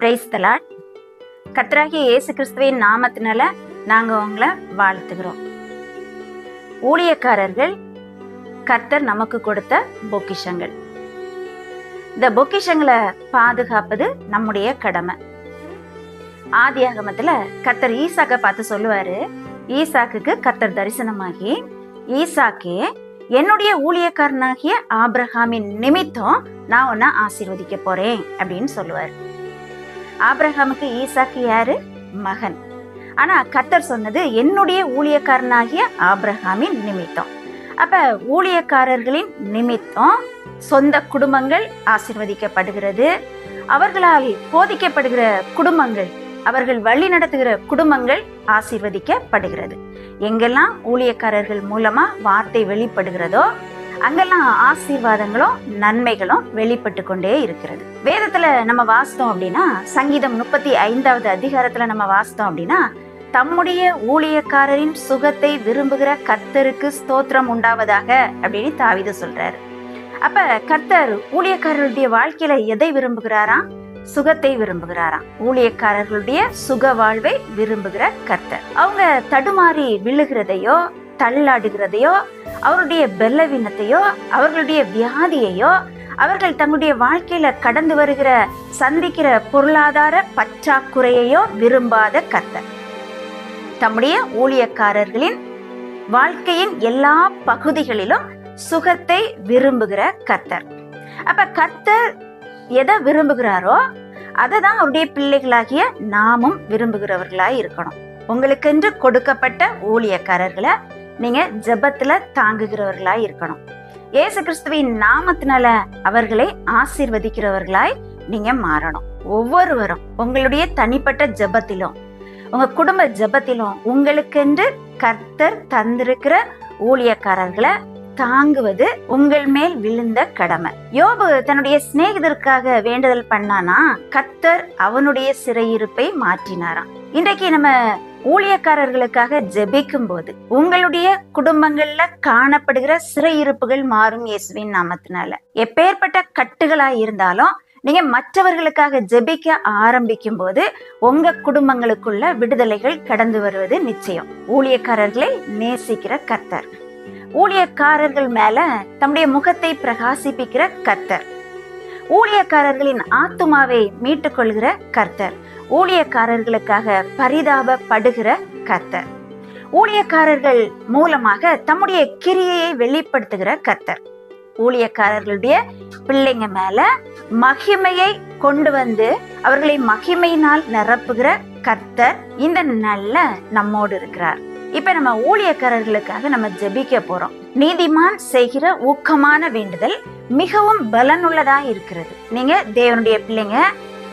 Price தலாட் கர்த்தராகிய இயேசு கிறிஸ்துவின் நாமத்தினால நாங்கள் உங்களை வாழ்த்துகிறோம். ஊழியக்காரர்கள் கர்த்தர் நமக்கு கொடுத்த பொக்கிஷங்கள். இந்த பொக்கிஷங்களை பாதுகாப்பது நம்முடைய கடமை. ஆதி ஆகமத்தில் கத்தர் ஈசாக்கை பார்த்து சொல்லுவார் ஈசாக்குக்கு கர்த்தர் தரிசனமாகி ஈசாக்கே என்னுடைய ஊழியக்காரனாகிய ஆப்ரஹாமின் நிமித்தம் நான் உன்னை ஆசீர்வதிக்க போறேன் அப்படின்னு சொல்லுவார். ஆப்ரஹாமுக்கு ஈசாக்கு யாரு? மகன். ஆனால் கத்தர் சொன்னது என்னுடைய ஊழியக்காரனாகிய ஆப்ரஹாமின் நிமித்தம். அப்போ ஊழியக்காரர்களின் நிமித்தம் சொந்த குடும்பங்கள் ஆசிர்வதிக்கப்படுகிறது. அவர்களால் போதிக்கப்படுகிற குடும்பங்கள் அவர்கள் வழி நடத்துகிற குடும்பங்கள் ஆசிர்வதிக்கப்படுகிறது. எங்கெல்லாம் ஊழியக்காரர்கள் மூலமா வார்த்தை வெளிப்படுகிறதோ அங்கெல்லாம் ஆசீர்வாதங்களும் நன்மைகளும் வெளிப்பட்டு கொண்டே இருக்கிறது. வேதத்துல நம்ம வாசித்தோம் அப்படின்னா சங்கீதம் முப்பத்தி ஐந்தாவது அதிகாரத்துல நம்ம வாசித்தோம் அப்படின்னா தம்முடைய ஊழியக்காரரின் சுகத்தை விரும்புகிற கர்த்தருக்கு ஸ்தோத்திரம் உண்டாவதாக அப்படின்னு தாவித சொல்றாரு. அப்ப கர்த்தர் ஊழியக்காரர்களுடைய வாழ்க்கையில எதை விரும்புகிறாராம்? சுகத்தை விரும்புகிறாராம். ஊழியக்காரர்களுடைய சுக வாழ்வை விரும்புகிற கர்த்தர். அவங்க தடுமாறி விழுகிறதையோ தள்ளாடுகிறதையோ அவருடைய பெல்லவீனத்தையோ அவர்களுடைய வியாதியையோ அவர்கள் தங்களுடைய வாழ்க்கையில கடந்து வருகிற சந்திக்கிற பொருளாதார பற்றாக்குறையையோ விரும்பாத கர்த்தர். தம்முடைய ஊழியக்காரர்களின் வாழ்க்கையின் எல்லா பகுதிகளிலும் சுகத்தை விரும்புகிற கர்த்தர். அப்ப கர்த்தர் எதை விரும்புகிறாரோ அதை தான் அவருடைய பிள்ளைகளாகிய நாமும் விரும்புகிறவர்களாய் இருக்கணும். உங்களுக்கென்று கொடுக்கப்பட்ட ஊழியக்காரர்களை நீங்க ஜெபத்துல தாங்குகிறவர்களாய் இருக்கணும். இயேசு கிறிஸ்துவின் நாமத்தினால அவர்களை ஆசீர்வதிக்கிறவர்களாய் நீங்க மாறணும். ஒவ்வொருவரும் உங்களுடைய தனிப்பட்ட ஜெபத்திலும் உங்க குடும்ப ஜெபத்திலும் உங்களுக்கென்று கர்த்தர் தந்திருக்கிற ஊழியக்காரர்களை தாங்குவது உங்கள் மேல் விழுந்த கடமை. யோபு தன்னுடைய சிநேகிதருக்காக வேண்டுதல் பண்ணானா கர்த்தர் அவனுடைய சிறையிருப்பை மாற்றினாராம். இன்றைக்கு நம்ம ஊழியக்காரர்களுக்காக ஜெபிக்கும் போது உங்களுடைய குடும்பங்கள்ல காணப்படுகிற சிறையிருப்புகள் மாறும் இயேசுவின் நாமத்தினால. எப்பேற்பட்ட கட்டுகளா இருந்தாலும் நீங்க மற்றவர்களுக்காக ஜெபிக்க ஆரம்பிக்கும் போது உங்க குடும்பங்களுக்குள்ள விடுதலைகள் கடந்து வருவது நிச்சயம். ஊழியக்காரர்களை நேசிக்கிற கர்த்தர். ஊழியக்காரர்கள் மேல தம்முடைய முகத்தை பிரகாசிப்பிக்கிற கர்த்தர். ஊழியக்காரர்களின் ஆத்துமாவை மீட்டுக் கொள்கிற கர்த்தர். ஊழியக்காரர்களுக்காக பரிதாபப்படுகிற கர்த்தர். ஊழியக்காரர்கள் மூலமாக தம்முடைய கிரியையை வெளிப்படுத்துகிற கர்த்தர். ஊழியக்காரர்களுடைய பிள்ளைங்க மேல மகிமையை கொண்டு வந்து அவர்களை மகிமையினால் நிரப்புகிற கர்த்தர் இந்த நல்ல நம்மோடு இருக்கிறார். இப்ப நம்ம ஊழியக்காரர்களுக்காக நம்ம ஜெபிக்க போறோம். நீதிமான் செய்கிற ஊக்கமான வேண்டுதல் மிகவும் பலனுள்ளதா இருக்கிறது. நீங்க தேவனுடைய பிள்ளைங்க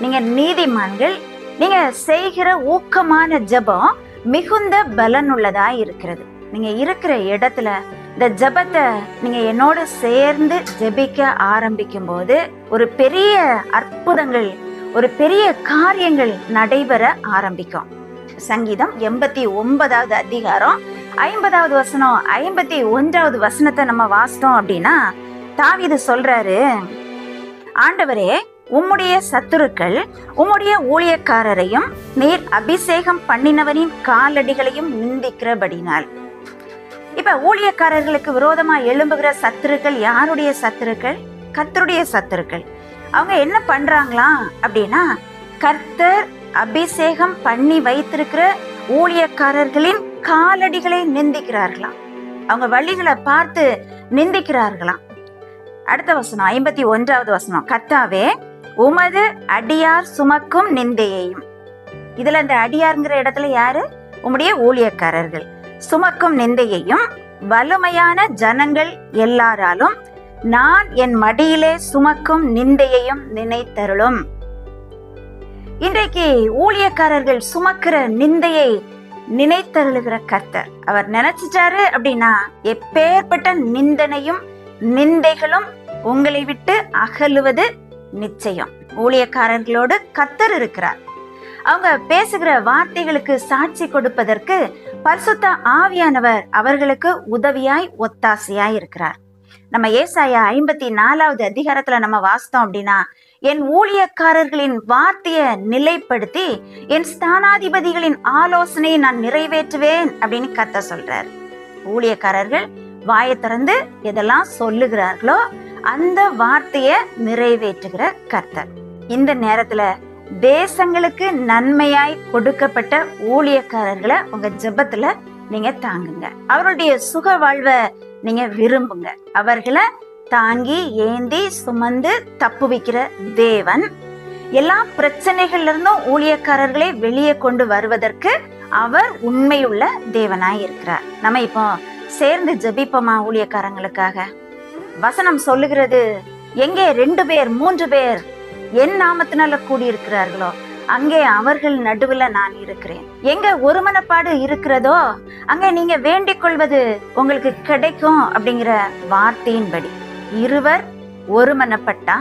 நீங்க நீதிமான்கள் நீங்க செய்கிற ஊக்கமான ஜெபம் மிகுந்த பலனுள்ளதா இருக்கிறது. நீங்க இருக்கிற இடத்துல இந்த ஜெபத்தை நீங்க என்னோட சேர்ந்து ஜெபிக்க ஆரம்பிக்கும் போது ஒரு பெரிய அற்புதங்கள் ஒரு பெரிய காரியங்கள் நடைபெற ஆரம்பிக்கும். சங்கீதம் எண்பத்தி ஒன்பதாவது அதிகாரம் ஐம்பதாவது வசனம் ஐம்பத்தி ஒன்றாவது வசனத்தை நம்ம வாசித்தோம் அப்படின்னா தாவிது சொல்றாரு ஆண்டவரே உம்முடைய சத்துருக்கள் உம்முடைய ஊழியக்காரரையும் நீர் அபிஷேகம் பண்ணினவரின் காலடிகளையும் நிந்திக்கிறபடினால். இப்ப ஊழியக்காரர்களுக்கு விரோதமா எழும்புகிற சத்துருக்கள் யாருடைய சத்துருக்கள்? கர்த்தருடைய சத்துருக்கள். அவங்க என்ன பண்றாங்களா அப்படின்னா கர்த்தர் அபிஷேகம் பண்ணி வைத்திருக்கிற ஊழியக்காரர்களின் காலடிகளை நிந்திக்கிறார்களாம். அவங்க வழிகளை பார்த்து நிந்திக்கிறார்களாம். அடுத்த வசனம் ஐம்பத்தி ஒன்றாவது வசனம். கர்த்தாவே உமது அடியார் சுமக்கும் நிந்தையையும் இதுல இந்த அடியாருங்கிற இடத்துல யாரு? உம்முடைய ஊழியக்காரர்கள். சுமக்கும் நிந்தையையும் வலுமையான ஜனங்கள் எல்லாராலும் நான் என் மடியிலே சுமக்கும் நிந்தையையும் நினைத்தருளும். இன்றைக்கு ஊழியக்காரர்கள் சுமக்கிற நிந்தையை நினைத்தருளுகிற கர்த்தர். அவர் நினைச்சிட்டாரு அப்படின்னா எப்பேற்பட்ட நிந்தனையும் நிந்தைகளும் உங்களை விட்டு அகலுவது நிச்சயம். ஊழியக்காரர்களோடு கத்தர் இருக்கிறார். அவங்க பேசுகிற வார்த்தைகளுக்கு சாட்சி கொடுப்பதற்கு பரிசுத்த ஆவியானவர் அவர்களுக்கு உதவியாய் ஒத்தாசையாய் இருக்கிறார். நம்ம ஏசாயா ஐம்பத்தி நாலாவது அதிகாரத்துல நம்ம வாசித்தோம் அப்படின்னா என் ஊழியக்காரர்களின் வார்த்தையை நிலைப்படுத்தி என் ஸ்தானாதிபதிகளின் ஆலோசனையை நான் நிறைவேற்றுவேன் அப்படின்னு கத்த சொல்றார். ஊழியக்காரர்கள் வாயை திறந்து எதெல்லாம் சொல்லுகிறார்களோ அந்த வார்த்தையை நிறைவேற்றுகிற கர்த்தர். இந்த நேரத்துல தேசங்களுக்கு நன்மையாய் கொடுக்கப்பட்ட ஊழியக்காரர்களை உங்க ஜெபத்துல நீங்க தாங்குங்க. அவருடைய சுக வாழ்வை நீங்க விரும்புங்க. அவர்களை தாங்கி ஏந்தி சுமந்து தப்பு வைக்கிற தேவன். எல்லா பிரச்சனைகள்ல இருந்தும் ஊழியக்காரர்களை வெளியே கொண்டு வருவதற்கு அவர் உண்மையுள்ள தேவனாய் இருக்கிறார். நம்ம இப்போ சேர்ந்து ஜபிப்போமா ஊழியக்காரங்களுக்காக? வசனம் சொல்லுகிறது எங்கே ரெண்டு பேர் மூன்று பேர் என் நாமத்தினால கூடியிருக்கிறார்களோ அங்கே அவர்கள் நடுவுல நான் இருக்கிறேன். எங்க ஒருமனப்பாடு இருக்கிறதோ அங்க நீங்க வேண்டிக் கொள்வது உங்களுக்கு கிடைக்கும் அப்படிங்கிற வார்த்தையின்படி. இருவர் ஒருமனப்பட்டா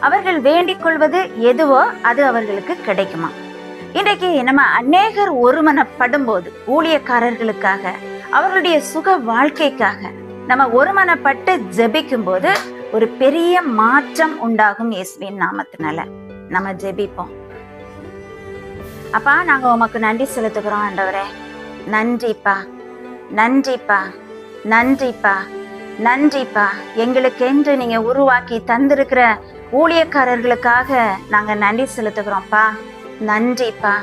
அவர்கள் வேண்டிக் கொள்வது எதுவோ அது அவர்களுக்கு கிடைக்குமா? இன்றைக்கு நம்ம அநேகர் ஒருமனப்படும் போது ஊழியக்காரர்களுக்காக அவர்களுடைய சுக வாழ்க்கைக்காக நம்ம ஒருமனப்பட்டு ஜெபிக்கும் போது ஒரு பெரிய மாற்றம் உண்டாகும் இயேசுவின் நாமத்தினால. நம்ம ஜெபிப்போம். அப்பா நாங்கள் உமக்கு நன்றி செலுத்துகிறோம் ஆண்டவரே நன்றிப்பா. நன்றிப்பா. நன்றிப்பா. நன்றிப்பா. எங்களுக்கென்று நீங்கள் உருவாக்கி தந்திருக்கிற ஊழியக்காரர்களுக்காக நாங்கள் நன்றி செலுத்துகிறோம்ப்பா. நன்றிப்பா.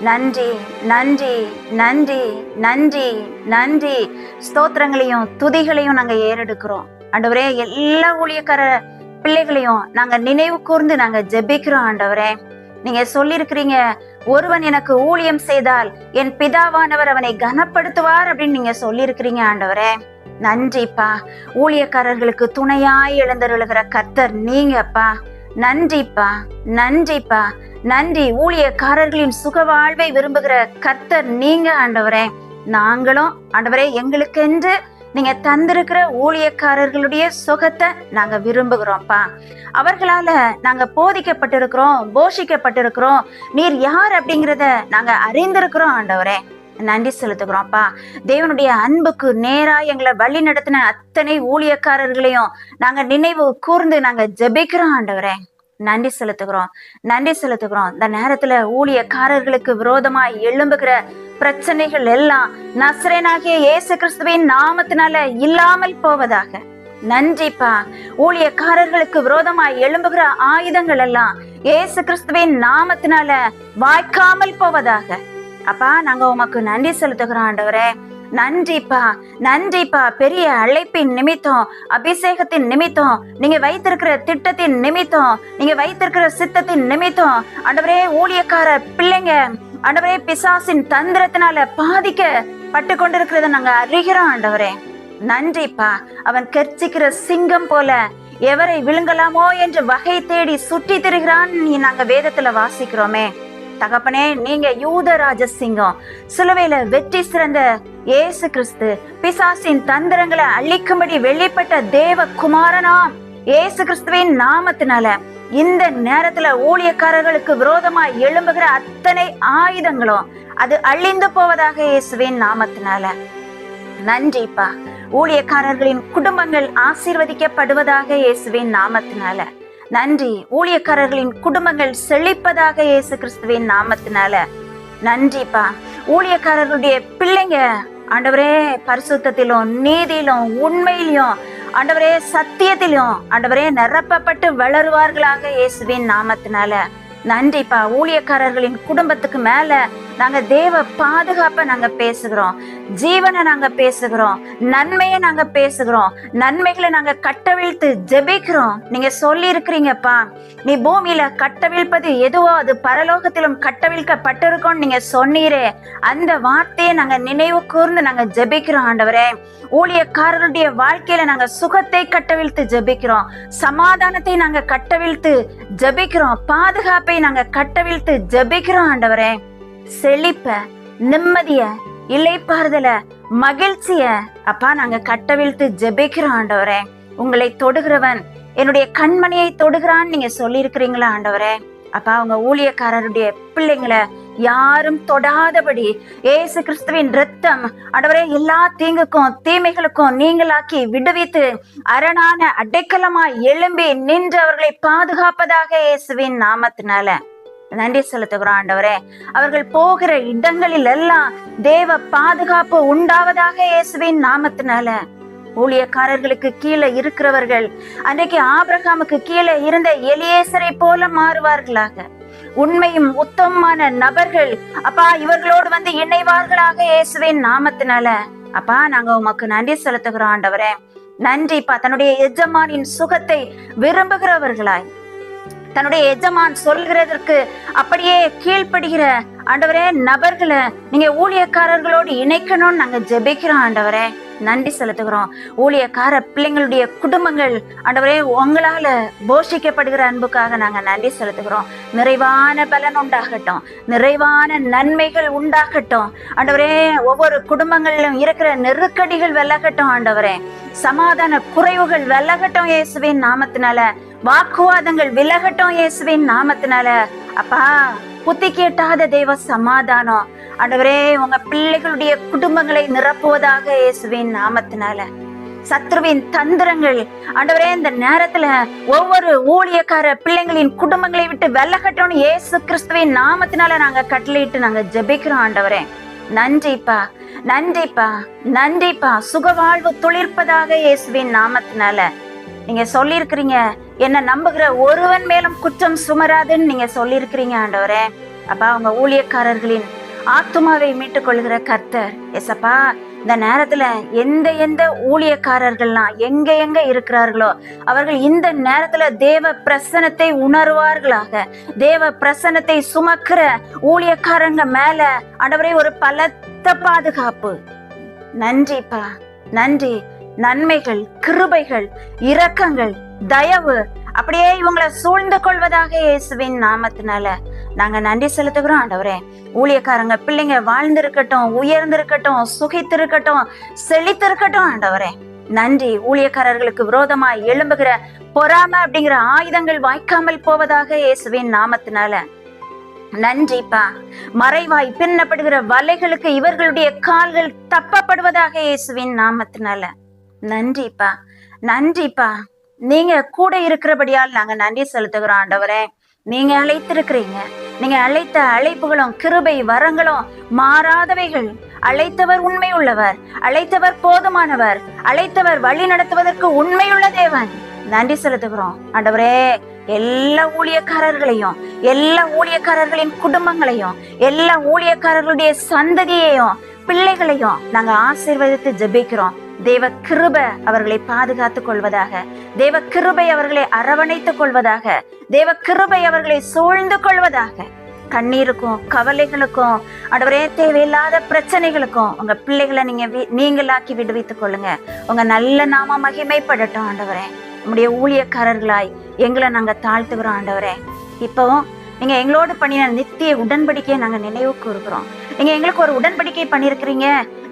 நன்றி நன்றி நன்றி நன்றி நன்றி. ஸ்தோத்திரங்களையும் துதிகளையும் நாங்கள் ஏறெடுக்கிறோம். ஆண்டவரே எல்லா ஊழியக்கார பிள்ளைகளையும் நாங்கள் நினைவு கூர்ந்து நாங்கள் ஜெபிக்கிறோம் ஆண்டவரே. நீங்கள் சொல்லியிருக்கிறீங்க ஒருவன் எனக்கு ஊழியம் செய்தால் என் பிதாவானவர் அவனை கனப்படுத்துவார் அப்படின்னு நீங்க சொல்லியிருக்கிறீங்க ஆண்டவரே. நன்றிப்பா. ஊழியக்காரர்களுக்கு துணையாய் எழுந்தருளுகிற கர்த்தர் நீங்கப்பா. நன்றிப்பா. நன்றிப்பா. நன்றி. ஊழியக்காரர்களின் சுக வாழ்வை விரும்புகிற கர்த்தர் நீங்க ஆண்டவரே. நாங்களும் ஆண்டவரே எங்களுக்கென்று நீங்க தந்திருக்கிற ஊழியக்காரர்களுடைய சுகத்தை நாங்க விரும்புகிறோம்ப்பா. அவர்களால நாங்க போதிக்கப்பட்டிருக்கிறோம் போஷிக்கப்பட்டிருக்கிறோம். நீர் யார் அப்படிங்கிறத நாங்க அறிந்திருக்கிறோம் ஆண்டவரே. நன்றி செலுத்துகிறோம்ப்பா. தேவனுடைய அன்புக்கு நேரா எங்களை வழி நடத்தின அத்தனை ஊழியக்காரர்களையும் நாங்க நினைவு கூர்ந்து நாங்க ஜெபிக்கிறோம் ஆண்டவரே. நன்றி செலுத்துகிறோம். நன்றி செலுத்துகிறோம். இந்த நேரத்துல ஊழியக்காரர்களுக்கு விரோதமா எழும்புகிற பிரச்சனைகள் எல்லாம் நசரேனாகிய இயேசு கிறிஸ்துவின் நாமத்தினால இல்லாமல் போவதாக. நன்றிப்பா. ஊழியக்காரர்களுக்கு விரோதமாய் எழும்புகிற ஆயுதங்கள் எல்லாம் இயேசு கிறிஸ்துவின் நாமத்தினால வாய்க்காமல் போவதாக. அப்பா நாங்க உமக்கு நன்றி செலுத்துகிறோம் ஆண்டவரே. நன்றிப்பா. நன்றிப்பா. பெரிய அழைப்பின் நிமித்தம் அபிஷேகத்தின் நிமித்தம் நீங்க வைத்திருக்கிற திட்டத்தின் நிமித்தம் நீங்க வைத்திருக்கிற சித்தத்தின் நிமித்தம். ஆண்டவரே ஊழியக்கார பிள்ளைங்க ஆண்டவரே பிசாசின் தந்திரத்தினால பாதிக்க பட்டு கொண்டிருக்கிறத நாங்க அறிகிறோம் ஆண்டவரே. நன்றிப்பா. அவன் கர்ச்சிக்கிற சிங்கம் போல எவரை விழுங்கலாமோ என்று வகை தேடி சுற்றி திரிகிறான் நீ நாங்க வேதத்துல வாசிக்கிறோமே. தகப்பனே நீங்க யூதராஜ சிங்கம். சிலுவையில வெற்றி சிறந்த ஏசு கிறிஸ்து பிசாசின் தந்திரங்களை அழிக்கும்படி வெளிப்பட்ட தேவ குமாரனாம் ஏசு கிறிஸ்துவின் நாமத்தினால. இந்த நேரத்துல ஊழியக்காரர்களுக்கு விரோதமா எழும்புகிற அத்தனை ஆயுதங்களும் அது அழிந்து போவதாக இயேசுவின் நாமத்தினால. நன்றிப்பா. ஊழியக்காரர்களின் குடும்பங்கள் ஆசீர்வதிக்கப்படுவதாக இயேசுவின் நாமத்தினால. நன்றி. ஊழியக்காரர்களின் குடும்பங்கள் செழிப்பதாக இயேசு கிறிஸ்துவின் நாமத்தினால. நன்றிப்பா. ஊழியக்காரர்களுடைய பிள்ளைங்க ஆண்டவரே பரிசுத்தத்திலும் நீதியிலும் உண்மையிலும் ஆண்டவரே சத்தியத்திலும் ஆண்டவரே நிரப்பப்பட்டு வளருவார்களாக இயேசுவின் நாமத்தினால. நன்றிப்பா ஊழியக்காரர்களின் குடும்பத்துக்கு மேல நாங்க தேவ பாதுகாப்பை நாங்க பேசுகிறோம். ஜீவனை நாங்க பேசுகிறோம். நன்மையை நாங்க பேசுகிறோம். நன்மைகளை நாங்க கட்டவிழ்த்து ஜெபிக்கிறோம். நீங்க சொல்லி இருக்கிறீங்கப்பா நீ பூமியில கட்டவிழ்ப்பது எதுவோ அது பரலோகத்திலும் கட்டவிழ்க்கப்பட்டிருக்கோம் நீங்க சொன்னீரே. அந்த வார்த்தையை நாங்க நினைவு கூர்ந்து நாங்க ஜெபிக்கிறோம் ஆண்டவரே. ஊழியக்காரருடைய வாழ்க்கையில நாங்க சுகத்தை கட்டவிழ்த்து ஜெபிக்கிறோம். சமாதானத்தை நாங்க கட்டவிழ்த்து ஜெபிக்கிறோம். பாதுகாப்பை நாங்க கட்டவிழ்த்து ஜெபிக்கிறோம் ஆண்டவரே. செழிப்ப நிம்மதிய இலைப்பாறுதல மகிழ்ச்சிய. அப்பா நாங்க கட்டவிழ்த்து ஜெபிக்கிறோம் ஆண்டவரே. உங்களை தொடுகிறவன் என்னுடைய கண்மணியை தொடுகிறான்னு நீங்க சொல்லியிருக்கிறீங்களா ஆண்டவரே? அப்பா உங்க ஊழியக்காரருடைய பிள்ளைங்களை யாரும் தொடாதபடி இயேசு கிறிஸ்துவின் ரத்தம் ஆண்டவரே எல்லா தீங்குக்கும் தீமைகளுக்கும் நீங்களாக்கி விடுவித்து அரணான அடைக்கலமாய் எழும்பி நின்று அவர்களை பாதுகாப்பதாக இயேசுவின் நாமத்தினால. நன்றி செலுத்துகிறோம் ஆண்டவரே. அவர்கள் போகிற இடங்களில் எல்லாம் தேவ பாதுகாப்பு உண்டாவதாக இயேசுவின் நாமத்தினால. ஊழியக்காரர்களுக்கு கீழே இருக்கிறவர்கள் அன்றைக்கு ஆபிரகாமுக்கு கீழே இருந்த எலியேசரை போல மாறுவார்களாக. உண்மையும் உத்தமமான நபர்கள் அப்பா இவர்களோடு வந்து இணைவார்களாக இயேசுவின் நாமத்தினால. அப்பா நாங்க உமக்கு நன்றி செலுத்துகிறோம் ஆண்டவரே. நன்றிப்பா தன்னுடைய எஜமானின் சுகத்தை விரும்புகிறவர்களாய். தன்னுடைய எஜமான் சொல்கிறதற்கு அப்படியே கீழ்ப்படுகிற ஆண்டவரே நபர்களை நீங்க ஊழியக்காரர்களோடு இணைக்கணும்னு நாங்க ஜெபிக்கிறோம் ஆண்டவரே. நன்றி செலுத்துகிறோம். ஊழியக்கார பிள்ளைங்களுடைய குடும்பங்கள் ஆண்டவரே உங்களால போஷிக்கப்படுகிற அன்புக்காக நாங்க நன்றி செலுத்துகிறோம். நிறைவான பலன் உண்டாகட்டும். நிறைவான நன்மைகள் உண்டாகட்டும். ஆண்டவரே ஒவ்வொரு குடும்பங்களிலும் இருக்கிற நெருக்கடிகள் விலகட்டும் ஆண்டவரே. சமாதான குறைவுகள் விலகட்டும் இயேசுவின் நாமத்தினால. வாக்குவாதங்கள் விலகட்டும் இயேசுவின் நாமத்தினால. அப்பா புத்தி கேட்டாத தெய்வ சமாதானம். ஆண்டவரே உங்க பிள்ளைகளுடைய குடும்பங்களை நிரப்புவதாக இயேசுவின் நாமத்தினால. சத்ருவின் தந்திரங்கள் ஆண்டவரே இந்த நேரத்துல ஒவ்வொரு ஊழியக்கார பிள்ளைங்களின் குடும்பங்களை விட்டு வெள்ளகட்டோன்னு இயேசு கிறிஸ்துவின் நாமத்தினால நாங்க கட்டளையிட்டு நாங்க ஜெபிக்கிறோம் ஆண்டவரே. நன்றிப்பா நன்றிப்பா நன்றிப்பா. சுகவாழ்வு துளிர்ப்பதாக இயேசுவின் நாமத்தினால. நீங்க சொல்லியிருக்கிறீங்க என்ன நம்புகிற ஒருவன் மேலும் குற்றம் சுமராதுன்னு நீங்க சொல்லியிருக்கிறீங்க ஆண்டவரே. அப்பா உங்க ஊழியக்காரர்களின் ஆத்துமாவை மீட்டுக் கொள்கிற கர்த்தர். எஸ்அப்பா இந்த நேரத்துல எந்த எந்த ஊழியக்காரர்கள்லாம் எங்க எங்க இருக்கிறார்களோ அவர்கள் இந்த நேரத்துல தேவ பிரசனத்தை உணர்வார்களாக. தேவ பிரசனத்தை சுமக்கிற ஊழியக்காரங்க மேல ஆண்டவரே ஒரு பலத்த பாதுகாப்பு. நன்றிப்பா. நன்றி. நன்மைகள் கிருபைகள் இரக்கங்கள் தயவு. அப்படியே இவங்களை சூழ்ந்து கொள்வதாக இயேசுவின் நாமத்தினால நாங்க நன்றி செலுத்துகிறோம் ஆண்டவரே. ஊழியக்காரங்க பிள்ளைங்க வாழ்ந்திருக்கட்டும் உயர்ந்திருக்கட்டும் சுகித்திருக்கட்டும் செழித்திருக்கட்டும் ஆண்டவரே. நன்றி. ஊழியக்காரர்களுக்கு விரோதமாய் எழும்புகிற பொறாம அப்படிங்கிற ஆயுதங்கள் வாய்க்காமல் போவதாக இயேசுவின் நாமத்தினால. நன்றிப்பா. மறைவாய் பின்னப்படுகிற வலைகளுக்கு இவர்களுடைய கால்கள் தப்பப்படுவதாக இயேசுவின் நாமத்தினால. நன்றிப்பா. நன்றிப்பா. நீங்க கூட இருக்கிறபடியால் நாங்க நன்றி செலுத்துகிறோம் ஆண்டவரே. நீங்க அழைத்திருக்கிறீங்க. நீங்க அழைத்த அழைப்புகளும் கிருபை வரங்களும் மாறாதவைகள். அழைத்தவர் உண்மை உள்ளவர் அழைத்தவர் போதுமானவர். அழைத்தவர் வழி நடத்துவதற்கு உண்மையுள்ள தேவன். நன்றி செலுத்துகிறோம் ஆண்டவரே. எல்லா ஊழியக்காரர்களையும் எல்லா ஊழியக்காரர்களின் குடும்பங்களையும் எல்லா ஊழியக்காரர்களுடைய சந்ததியையும் பிள்ளைகளையும் நாங்க ஆசீர்வதித்து ஜெபிக்கிறோம். தேவ கிருப அவர்களை பாதுகாத்துக் கொள்வதாக தேவ கிருபை அவர்களை அரவணைத்துக் கொள்வதாக தேவ கிருபை அவர்களை சூழ்ந்து கொள்வதாக. கண்ணீருக்கும் கவலைகளுக்கும் ஆண்டவரே தேவையில்லாத பிரச்சனைகளுக்கும் உங்க பிள்ளைகளை நீங்க வி- நீங்களாக்கி விடுவித்துக் கொள்ளுங்க. உங்க நல்ல நாம மகிமைப்படட்டும் ஆண்டவரே. நம்முடைய ஊழியக்காரர்களாய் எங்களை நாங்க தாழ்த்துகிறோம் ஆண்டவரே. இப்பவும் நீங்க எங்களோடு பண்ணின நித்திய உடன்படிக்கையை நாங்க நினைவு கூறுகிறோம். நீங்க எங்களுக்கு ஒரு உடன்படிக்கை பண்ணியிருக்கிறீங்க.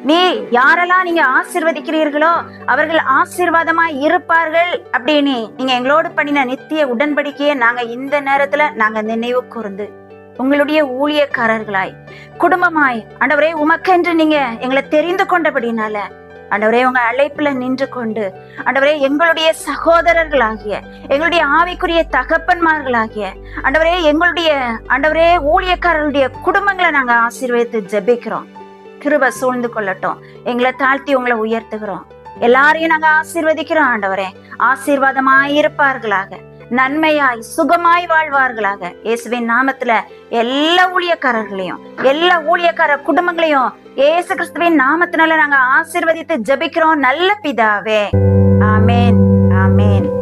நீ யாரெல்லாம் நீங்க ஆசிர்வதிக்கிறீர்களோ அவர்கள் ஆசீர்வாதமா இருப்பார்கள் அப்படின்னு நீங்க எங்களோடு பண்ணின நித்திய உடன்படிக்கையை நாங்க இந்த நேரத்துல நாங்க நினைவு கூர்ந்து உங்களுடைய ஊழியக்காரர்களாய் குடும்பமாய் ஆண்டவரே உமக்கென்று நீங்க எங்களை தெரிந்து கொண்டபடினால ஆண்டவரே உங்க அழைப்புல நின்று கொண்டு ஆண்டவரே எங்களுடைய சகோதரர்களாகிய எங்களுடைய ஆவிக்குரிய தகப்பன்மார்களாகிய ஆண்டவரே எங்களுடைய ஆண்டவரே ஊழியக்காரர்களுடைய குடும்பங்களை நாங்க ஆசீர்வதித்து ஜெபிக்கிறோம். கிருப சூழ்ந்து கொள்ளட்டும். எங்களை தாழ்த்தி உங்களை உயர்த்துகிறோம். எல்லாரையும் நாங்க ஆசீர்வதிக்கிறோம் ஆண்டவரே. ஆசீர்வாதமாயிருப்பார்களாக. நன்மையாய் சுகமாய் வாழ்வார்களாக. இயேசுவின் நாமத்துல எல்லா ஊழியக்காரர்களையும் எல்லா ஊழியக்கார குடும்பங்களையும் இயேசு கிறிஸ்துவின் நாமத்தினால நாங்க ஆசிர்வதித்து ஜெபிக்கிறோம். நல்ல பிதாவே. ஆமேன். ஆமேன்.